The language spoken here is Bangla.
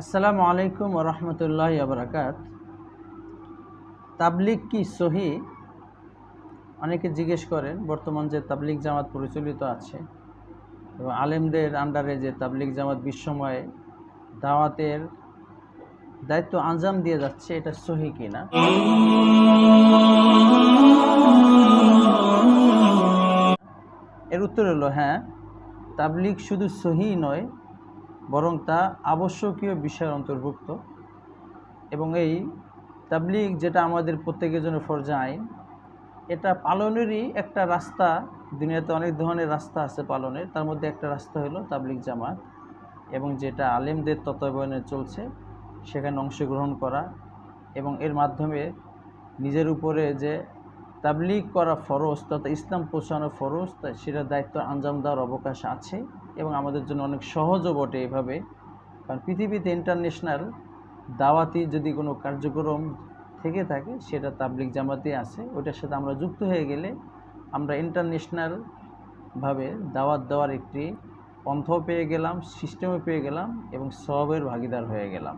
আসসালামু আলাইকুম রহমতুল্লাহ আবরাকাত তাবলিগ কি সহি? অনেকে জিজ্ঞেস করেন, বর্তমান যে তাবলিগ জামাত প্রচলিত আছে এবং আলেমদের আন্ডারে যে তাবলিগ জামাত বিশ্বময়ে দাওয়াতের দায়িত্ব আঞ্জাম দিয়ে যাচ্ছে, এটা সহি কিনা? এর উত্তর হলো হ্যাঁ তাবলিগ শুধু সহি নয় বরং তা আবশ্যকীয় বিষয়ের অন্তর্ভুক্ত এবং এই তাবলিগ যেটা আমাদের প্রত্যেকের জন্য ফরজা আইন, এটা পালনেরই একটা রাস্তা। দুনিয়াতে অনেক ধরনের রাস্তা আছে পালনের। তার মধ্যে একটা রাস্তা হলো তাবলিগ জামাত এবং যেটা আলেমদের তত্ত্বাবধানে চলছে, সেখানে অংশগ্রহণ করা এবং এর মাধ্যমে নিজের উপরে যে তাবলিগ করা ফরজ তথা ইসলাম পৌঁছানো ফরজ, তা সেটার দায়িত্ব আঞ্জাম দেওয়ার অবকাশ আছে এবং আমাদের জন্য অনেক সহজও বটে এভাবে। কারণ পৃথিবীতে ইন্টারন্যাশনাল দাওয়াতি যদি কোনো কার্যক্রম থেকে থাকে, সেটা তাবলিগ জামাতে আছে। ওটার সাথে আমরা যুক্ত হয়ে গেলে আমরা ইন্টারন্যাশনালভাবে দাওয়াত দেওয়ার একটি পন্থাও পেয়ে গেলাম সিস্টেমও পেয়ে গেলাম এবং সবের ভাগিদার হয়ে গেলাম।